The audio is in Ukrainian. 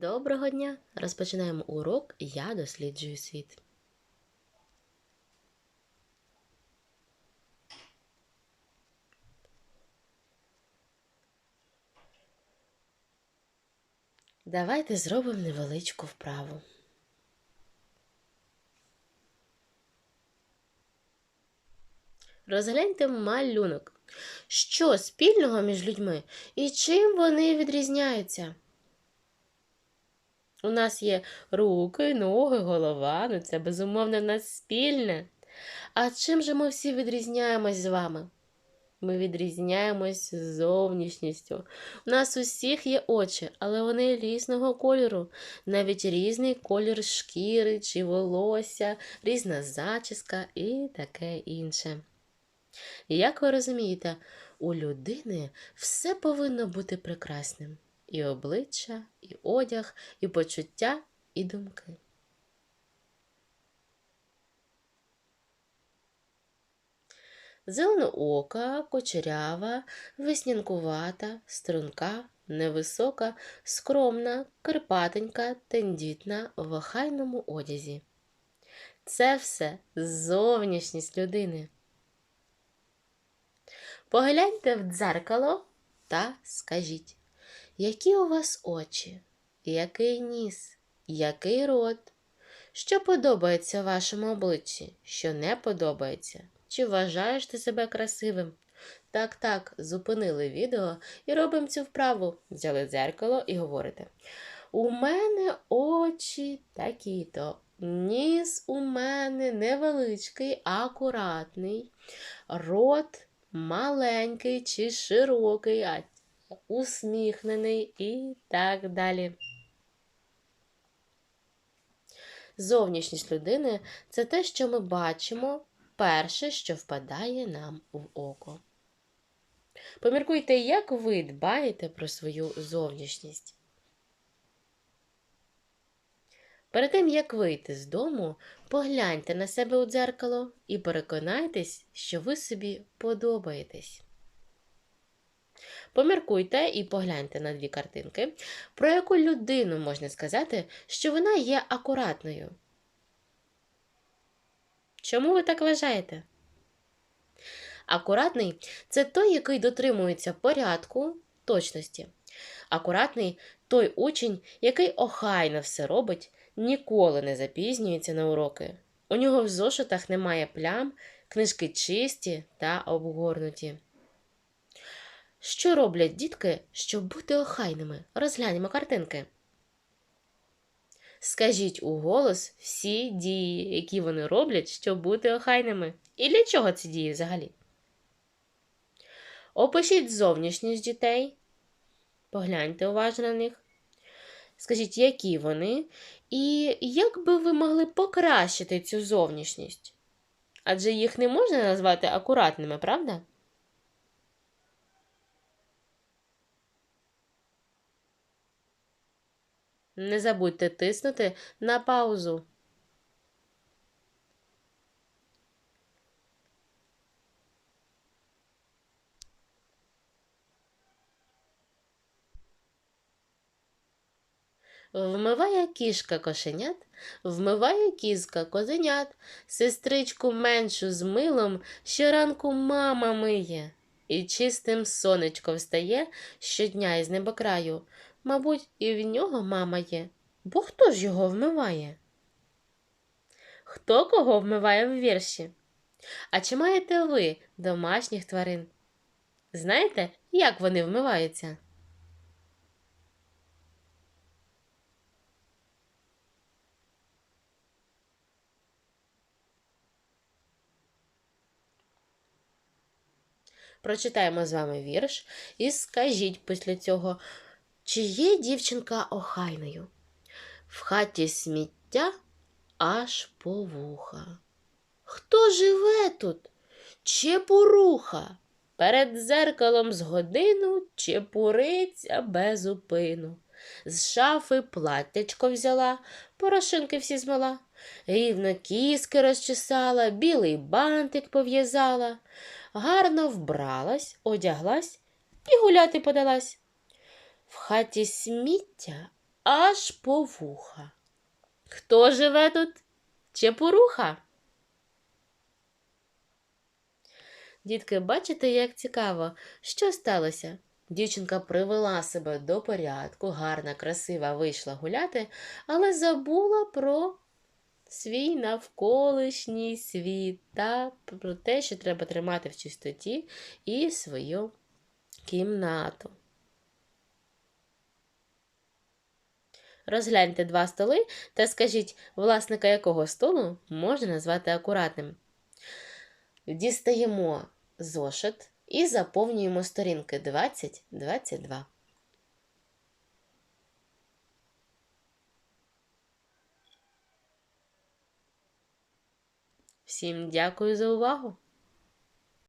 Доброго дня! Розпочинаємо урок Я досліджую світ. Давайте зробимо невеличку вправу. Розгляньте малюнок. Що спільного між людьми і чим вони відрізняються? У нас є руки, ноги, голова, ну це безумовно в нас спільне. А чим же ми всі відрізняємось з вами? Ми відрізняємось зовнішністю. У нас усіх є очі, але вони різного кольору, навіть різний колір шкіри чи волосся, різна зачіска і таке інше. Як ви розумієте, у людини все повинно бути прекрасним і обличчя, і одяг, і почуття, і думки. Зеленоока, кучерява, веснянкувата, струнка, невисока, скромна, карпатенька, тендітна в охайному одязі. Це все зовнішність людини. Погляньте в дзеркало та скажіть, які у вас очі, який ніс, який рот, що подобається вашому обличчі, що не подобається, чи вважаєш ти себе красивим? Так, так, зупинили відео і робимо цю вправу. Взяли дзеркало і говорите. У мене очі такі-то. Ніс у мене невеличкий, акуратний, рот маленький чи широкий, а усміхнений і так далі. Зовнішність людини це те, що ми бачимо перше, що впадає нам в око. Поміркуйте, як ви дбаєте про свою зовнішність. Перед тим, як вийти з дому, погляньте на себе у дзеркало і переконайтесь, що ви собі подобаєтесь. Поміркуйте і погляньте на дві картинки, про яку людину можна сказати, що вона є акуратною. Чому ви так вважаєте? Акуратний це той, який дотримується порядку, точності. Акуратний той учень, який охайно все робить, ніколи не запізнюється на уроки. У нього в зошитах немає плям, книжки чисті та обгорнуті. Що роблять дітки, щоб бути охайними? Розглянемо картинки. Скажіть у голос всі дії, які вони роблять, щоб бути охайними. І для чого ці дії взагалі? Опишіть зовнішність дітей. Погляньте уважно на них. Скажіть, які вони, і як би ви могли покращити цю зовнішність? Адже їх не можна назвати акуратними, правда? Не забудьте тиснути на паузу. Вмиває кішка кошенят, вмиває кізка козенят, сестричку меншу з милом щоранку мама миє, і чистим сонечко встає щодня із небокраю. Мабуть, і в нього мама є, бо хто ж його вмиває? Хто кого вмиває в вірші? А чи маєте ви домашніх тварин? Знаєте, як вони вмиваються? Прочитаємо з вами вірш і скажіть після цього, чи є дівчинка охайною? В хаті сміття аж по вуха. Хто живе тут? Чепуруха. Перед зеркалом з годину чепуриця без упину. З шафи платтячко взяла, порошинки всі змила, рівно кіски розчесала, білий бантик пов'язала, гарно вбралась, одяглась і гуляти подалась. В хаті сміття аж по вуха. Хто живе тут? Чепуруха. Дітки, бачите, як цікаво, що сталося? Дівчинка привела себе до порядку, гарна, красива вийшла гуляти, але забула про свій навколишній світ та про те, що треба тримати в чистоті і свою кімнату. Розгляньте два столи та скажіть, власника якого столу можна назвати акуратним. Дістаємо зошит і заповнюємо сторінки 20-22. Всім дякую за увагу!